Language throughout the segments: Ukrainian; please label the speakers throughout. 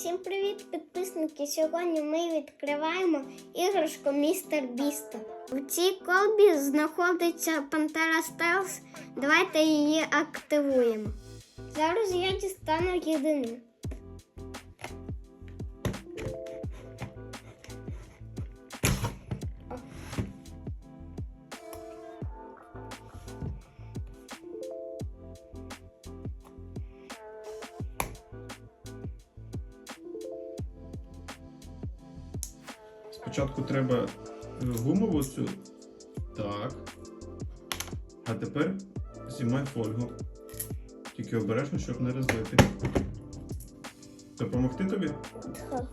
Speaker 1: Всім привіт, підписники! Сьогодні ми відкриваємо іграшку Містер Біста. У цій колбі знаходиться Пантера Стелс. Давайте її активуємо. Зараз я дістану єдину.
Speaker 2: Спочатку треба е, гумову цю. Так. А тепер знімай фольгу. Тільки обережно, щоб не розбити. Допомогти тобі?
Speaker 1: Так.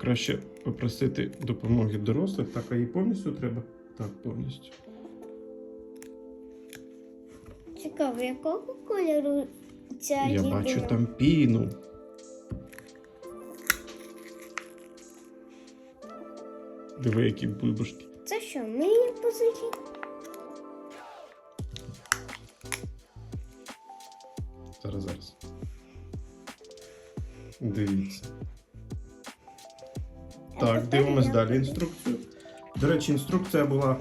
Speaker 2: Краще попросити допомоги дорослих. Так, а їй повністю треба? Так, повністю.
Speaker 1: Цікаво, якого кольору ця
Speaker 2: Я
Speaker 1: єдина?
Speaker 2: бачу там піну. Диви, які бульбашки.
Speaker 1: Це що, мені позичить?
Speaker 2: Зараз, зараз. Дивіться. Так, дивимось далі інструкцію. До речі, інструкція була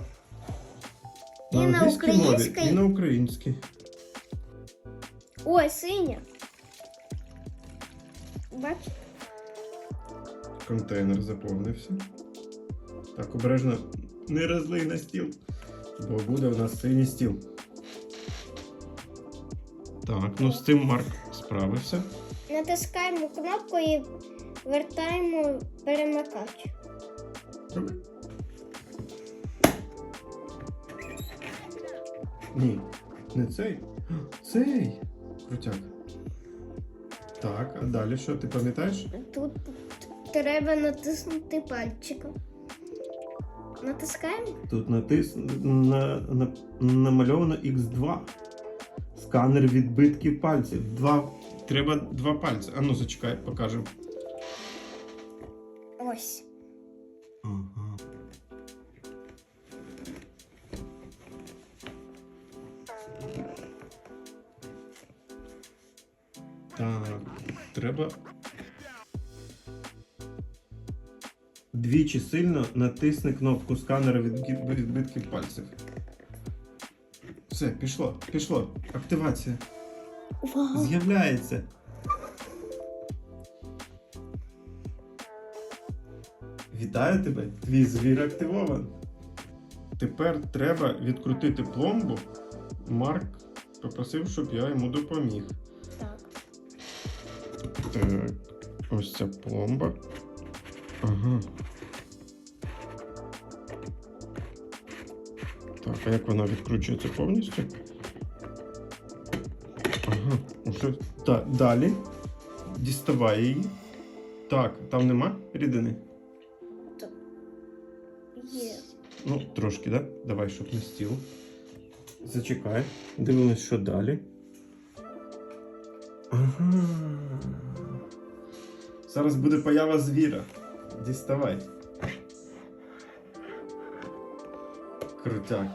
Speaker 1: І на
Speaker 2: англійській мові,
Speaker 1: українській?
Speaker 2: і на українській.
Speaker 1: Ой, синя. Бач?
Speaker 2: Контейнер заповнився. Так, обережно не розлий на стіл, бо буде у нас синій стіл. Так, ну з цим Марк справився.
Speaker 1: Натискаємо кнопку і вертаємо перемикач.
Speaker 2: Ні, не цей. Цей. Крутяк. Так, а далі що, ти пам'ятаєш?
Speaker 1: Тут треба натиснути пальчиком. Натискаємо?
Speaker 2: Тут натис... на... На... намальовано X2. Сканер відбитків пальців. Два... Треба два пальці. А ну зачекай, покажемо.
Speaker 1: Ось.
Speaker 2: Ага. Треба двічі сильно натисни кнопку сканера відбитків пальців. Все, пішло, пішло. Активація.
Speaker 1: Вау!
Speaker 2: З'являється. Вітаю тебе, твій звір активований. Тепер треба відкрутити пломбу. Марк попросив, щоб я йому допоміг.
Speaker 1: Так,
Speaker 2: ось ця пломба. Ага. Так, а як вона відкручується повністю? Ага, уже. Так, далі. Діставай її. Так, там нема рідини?
Speaker 1: Є.
Speaker 2: Ну, трошки, так? Да? Давай, щоб не стіл. Зачекай. Дивимось, що далі. Ага. Зараз буде поява звіра. Діставай. Крутяк.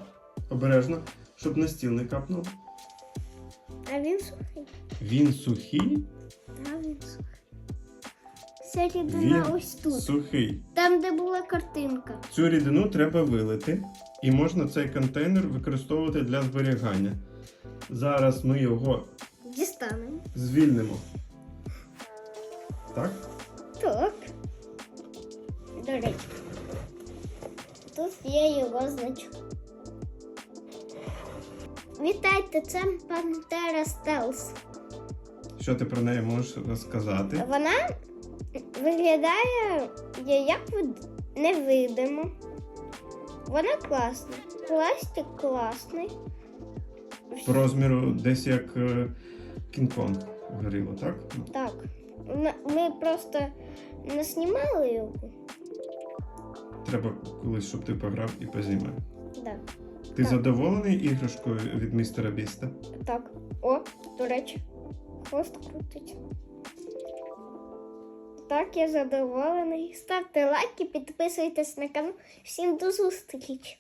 Speaker 2: Обережно, щоб на стіл не капнув.
Speaker 1: А він сухий.
Speaker 2: Він сухий.
Speaker 1: Так, він сухий. Вся рідина
Speaker 2: Він
Speaker 1: ось тут.
Speaker 2: Сухий.
Speaker 1: Там, де була картинка.
Speaker 2: Цю рідину треба вилити, і можна цей контейнер використовувати для зберігання. Зараз ми його
Speaker 1: Дістанемо.
Speaker 2: звільнимо. Так?
Speaker 1: Так. До речі. Тут є його значок. Вітайте, це Пантера Стелс.
Speaker 2: Що ти про неї можеш розказати?
Speaker 1: Вона виглядає як невидимо. Вона класна. Пластик класний.
Speaker 2: По розміру десь як е, Кінг-Конг горіло, так?
Speaker 1: Так. Ми просто не знімали його.
Speaker 2: Треба колись, щоб ти пограв і познімав.
Speaker 1: Да.
Speaker 2: Ти
Speaker 1: Так.
Speaker 2: задоволений іграшкою від містера Біста?
Speaker 1: Так. О, до речі, хвост крутить. Так, я задоволений. Ставте лайки, підписуйтесь на канал. Всім до зустрічі!